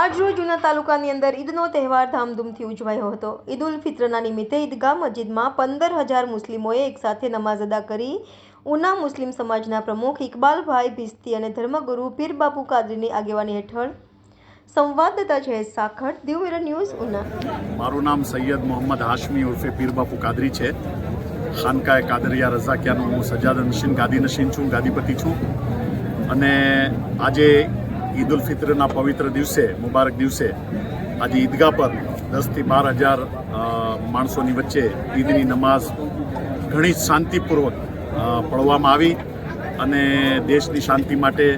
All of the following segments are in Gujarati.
આજરોજ ઉના તાલુકાની અંદર ઈદનો તહેવાર ધામધૂમથી ઉજવાયો હતો. ઈદ ઉલ ફિત્રના નિમિત્તે ઈદગાહ મસ્જિદમાં પંદર હજાર મુસ્લિમોએ એકસાથે નમાઝ અદા કરી ઉના મુસ્લિમ સમાજના પ્રમુખ ઇકબાલભાઈ ભિસ્તી અને ધર્મગુરુ પીરબાપુ કાદરીની આગેવાની હેઠળ સંવાદદાતા જયેશ સાખટ દીવ મિરર ન્યૂઝ ઉના. મારું નામ સૈયદ મોહમ્મદ હાશમી ઉર્ફે પીરબાપુ કાદરી છે. ખાનકાએ કાદરિયા રઝાકિયાનો હું સજાદ નશીન, ગાદી નશીન છું, ગાદીપતિ છું. અને આજે ઈદ ઉલ ફિત્રના પવિત્ર દિવસે, મુબારક દિવસે, આજે ઈદગાહ પર દસથી બાર હજાર માણસોની વચ્ચે ઈદની નમાઝ ઘણી શાંતિપૂર્વક પડવામાં આવી અને દેશની શાંતિ માટે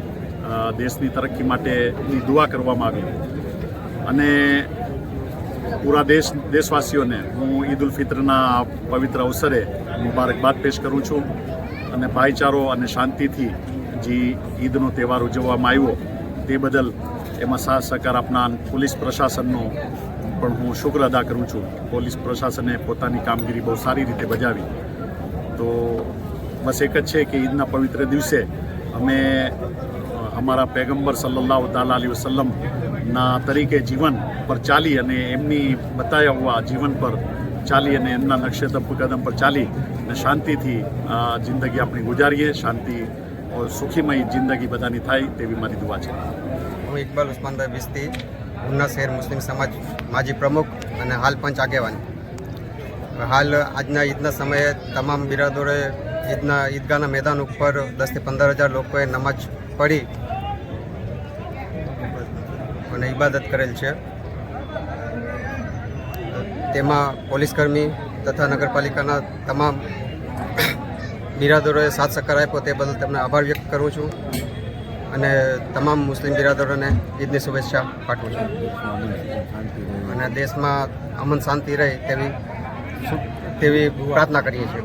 દેશની તરક્કી માટેની દુઆ કરવામાં આવી. અને પૂરા દેશ, દેશવાસીઓને હું ઈદ ઉલ ફિત્રના પવિત્ર અવસરે મુબારકબાદ પેશ કરું છું અને ભાઈચારો અને શાંતિથી જે ઈદનો તહેવાર ઉજવવામાં આવ્યો તે બદલ એમાં સાથ સહકાર આપનાર પોલીસ પ્રશાસનનો પણ હું શુક્ર અદા કરું છું. પોલીસ પ્રશાસને પોતાની કામગીરી બહુ સારી રીતે બજાવી. તો બસ એક જ છે કે ઈદના પવિત્ર દિવસે અમે અમારા પેગમ્બર સલ્લાહ તાલા અલી વસલ્લમના તરીકે જીવન પર ચાલી અને એમની બતાવ્યા હોવા જીવન પર ચાલી અને એમના નક્ષેત્ર કદમ પર ચાલી અને શાંતિથી જિંદગી આપણી ગુજારીએ. શાંતિ સુખીમય જિંદગી બધાની થાય તેવી મારી દુઆ છે હું ઇકબાલ ઉસ્માનભાઈ વિસ્તી, ઉના શહેર મુસ્લિમ સમાજ માજી પ્રમુખ અને હાલ પંચ આગેવાન. હાલ આજના ઈદના સમયે તમામ બિરાદરોએ ઈદના ઈદગાહના મેદાન ઉપર દસથી પંદર હજાર લોકોએ નમાજ પઢી અને ઇબાદત કરેલ છે. તેમાં પોલીસકર્મી તથા નગરપાલિકાના તમામ બિરાદરોએ સાથ સહકાર આપ્યો તે બદલ તમને આભાર વ્યક્ત કરું છું અને તમામ મુસ્લિમ બિરાદરોને ઈદની શુભેચ્છા પાઠવું છું. અને દેશમાં અમન શાંતિ રહે તેવી તેવી પ્રાર્થના કરીએ છીએ.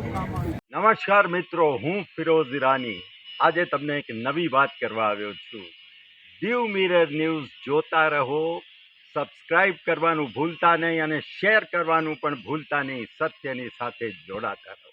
નમસ્કાર મિત્રો, હું ફિરોઝ ઈરાની. આજે તમને એક નવી વાત કરવા આવ્યો છું. દીવ મિરર ન્યૂઝ જોતા રહો, સબસ્ક્રાઇબ કરવાનું ભૂલતા નહીં અને શેર કરવાનું પણ ભૂલતા નહીં, સત્યની સાથે જોડાતા રહો.